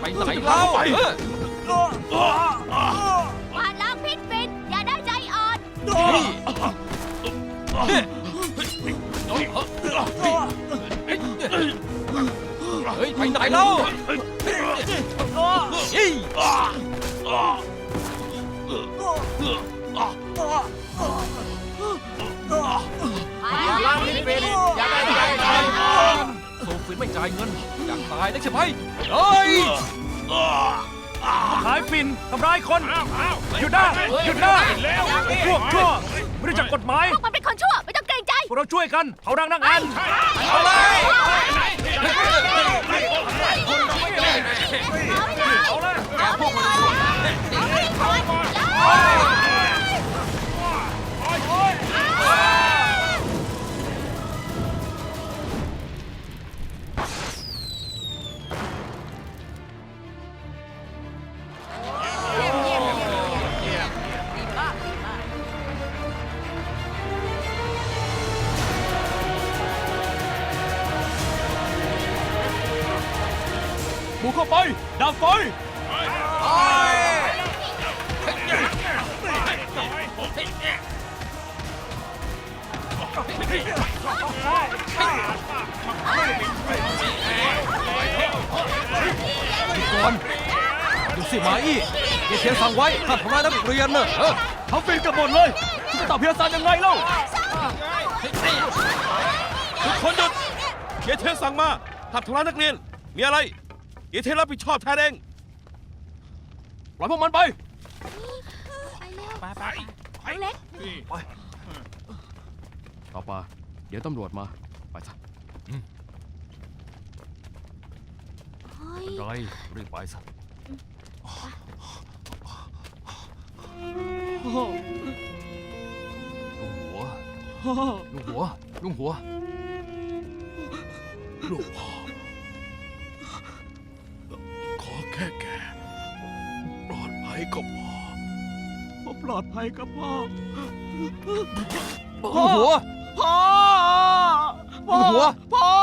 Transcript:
ไปไหนเล่าเออผ่านล้างพิษฟิน อย่าได้ใจอ่อนเฮ้ยไปไหนเล่าเฮ้ยผ่านล้างพิษฟิน นไม่จ่ายเงินอยากตายได้ใช่ไหมเฮ้ยขายฟินทำร้ายคนหยุดได้หยุดได้พวกชั่วไม่รู้จักกฎหมายพวกมันเป็นคนชั่ว ไม่ต้องเกรงใจพวกเราช่วยกันเผารังนักอันเอาเลยเอาเลย บุกเข้าไปดับไฟก่อนดูสิมาอี้เยเทียนสั่งไว้ห้ามทำร้ายนักเรียนเนอะเออทำฟินกันหมดเลยคุณจะตอบเพียซานยังไงเล่าทุกคนหยุดเยเทียนสั่งมาทำทำร้ายนักเรียนมีอะไร เยเทนรับผิดชอบแทนเองปล่อยพวกมันไป ไปไปไปเล็กต่อไปเดี๋ยวตำรวจมา ไปซะเฮ้ยไรรีบไปซะลุงหัวลุงหัวลุงหัวลูกพ่อ ปลอดภัยกับพ่อลุงหัว พ่อลุงหัว พ่อ